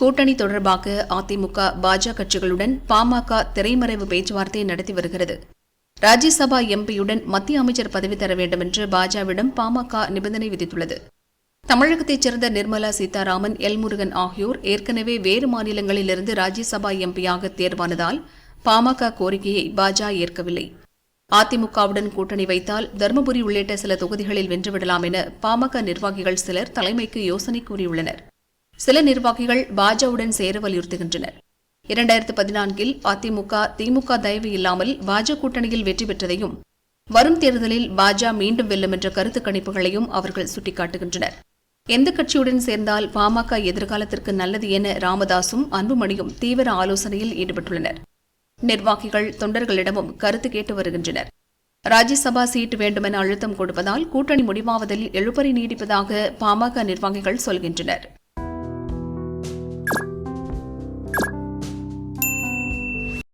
கூட்டணி தொடர்பாக அதிமுக பாஜக கட்சிகளுடன் பாமக திரைமறைவு பேச்சுவார்த்தை நடத்தி வருகிறது. ராஜ்யசபா எம்பியுடன் மத்திய அமைச்சர் பதவி தர வேண்டும் என்று பாஜகவிடம் பாமக நிபந்தனை விதித்துள்ளது. தமிழகத்தைச் சேர்ந்த நிர்மலா சீதாராமன் எல் முருகன் ஆகியோர் ஏற்கனவே வேறு மாநிலங்களிலிருந்து ராஜ்யசபா எம்பியாக தேர்வானதால் பாமக கோரிக்கையை பாஜக ஏற்கவில்லை. அதிமுகவுடன் கூட்டணி வைத்தால் தருமபுரி உள்ளிட்ட சில தொகுதிகளில் வென்றுவிடலாம் என பாமக நிர்வாகிகள் சிலர் தலைமைக்கு யோசனை கூறியுள்ளனர். சில நிர்வாகிகள் பாஜவுடன் சேர வலியுறுத்துகின்றனர். இரண்டாயிரத்து பதினான்கில் அதிமுக திமுக தயவு இல்லாமல் பாஜ கூட்டணியில் வெற்றி பெற்றதையும் வரும் தேர்தலில் பாஜ மீண்டும் வெல்லும் என்ற கருத்து கணிப்புகளையும் அவர்கள் சுட்டிக்காட்டுகின்றனர். எந்த கட்சியுடன் சேர்ந்தால் பாமக எதிர்காலத்திற்கு நல்லது என ராமதாசும் அன்புமணியும் தீவிர ஆலோசனையில் ஈடுபட்டுள்ளனர். நிர்வாகிகள் தொண்டர்களிடமும் கருத்து கேட்டு வருகின்றனர். ராஜ்யசபா சீட் வேண்டுமென அழுத்தம் கொடுப்பதால் கூட்டணி முடிவாவதில் எழுப்பறி நீடிப்பதாக பாமக நிர்வாகிகள் சொல்கின்றனர்.